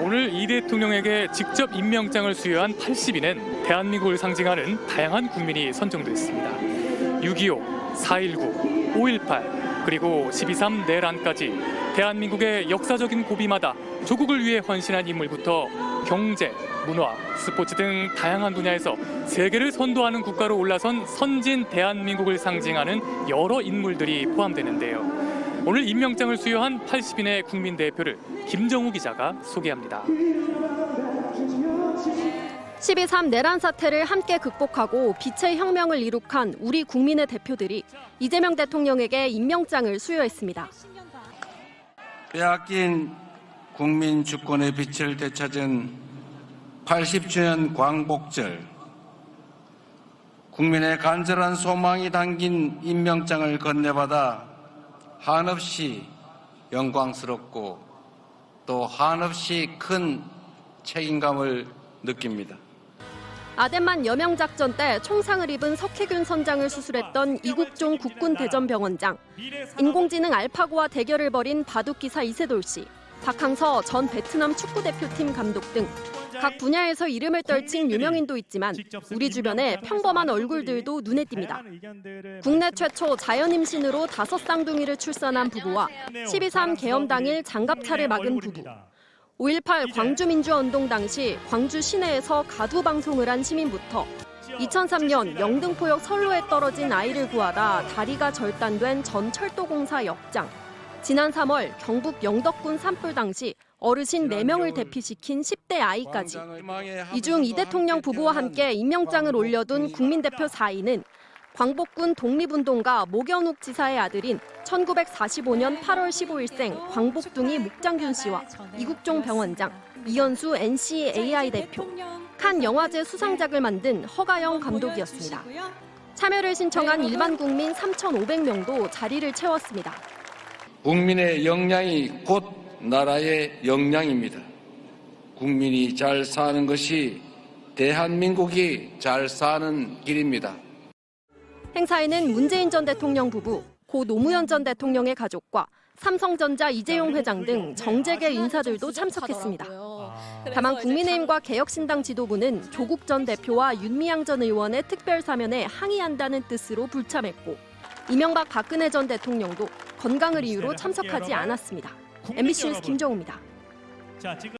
오늘 이 대통령에게 직접 임명장을 수여한 80인은 대한민국을 상징하는 다양한 국민이 선정됐습니다. 6.25, 4.19, 5.18 그리고 12.3 내란까지 대한민국의 역사적인 고비마다 조국을 위해 헌신한 인물부터 경제, 문화, 스포츠 등 다양한 분야에서 세계를 선도하는 국가로 올라선 선진 대한민국을 상징하는 여러 인물들이 포함되는데요. 오늘 임명장을 수여한 80인의 국민 대표를 김정우 기자가 소개합니다. 12.3 내란 사태를 함께 극복하고 빛의 혁명을 이룩한 우리 국민의 대표들이 이재명 대통령에게 임명장을 수여했습니다. 빼앗긴 국민 주권의 빛을 되찾은 80주년 광복절 국민의 간절한 소망이 담긴 임명장을 건네받아 한없이 영광스럽고 또 한없이 큰 책임감을 느낍니다. 아덴만 여명 작전 때 총상을 입은 석혜균 선장을 수술했던 이국종 국군 대전병원장, 인공지능 알파고와 대결을 벌인 바둑기사 이세돌 씨, 박항서 전 베트남 축구 대표팀 감독 등 각 분야에서 이름을 떨친 유명인도 있지만 우리 주변에 평범한 얼굴들도 눈에 띕니다. 국내 최초 자연 임신으로 다섯 쌍둥이를 출산한 부부와 12.3 개엄 당일 장갑차를 막은 부부, 5.18 광주민주화운동 당시 광주 시내에서 가두 방송을 한 시민부터 2003년 영등포역 선로에 떨어진 아이를 구하다 다리가 절단된 전 철도공사 역장, 지난 3월 경북 영덕군 산불 당시 어르신 4명을 대피시킨 10대 아이까지 이 중 이 대통령 부부와 함께 임명장을 올려둔 국민대표 4인은 광복군 독립운동가 모견욱 지사의 아들인 1945년 8월 15일생 광복둥이 목장균 씨와 이국종 병원장, 이현수 NCAI 대표, 칸 영화제 수상작을 만든 허가영 감독이었습니다. 참여를 신청한 일반 국민 3,500명도 자리를 채웠습니다. 국민의 역량이 곧 나라의 역량입니다. 국민이 잘 사는 것이 대한민국이 잘 사는 길입니다. 행사에는 문재인 전 대통령 부부, 고 노무현 전 대통령의 가족과 삼성전자 이재용 회장 등 정재계 인사들도 참석했습니다. 다만 국민의힘과 개혁신당 지도부는 조국 전 대표와 윤미향 전 의원의 특별 사면에 항의한다는 뜻으로 불참했고 이명박 박근혜 전 대통령도 건강을 이유로 참석하지 않았습니다. MBC 뉴스 김정우입니다. 자, 지금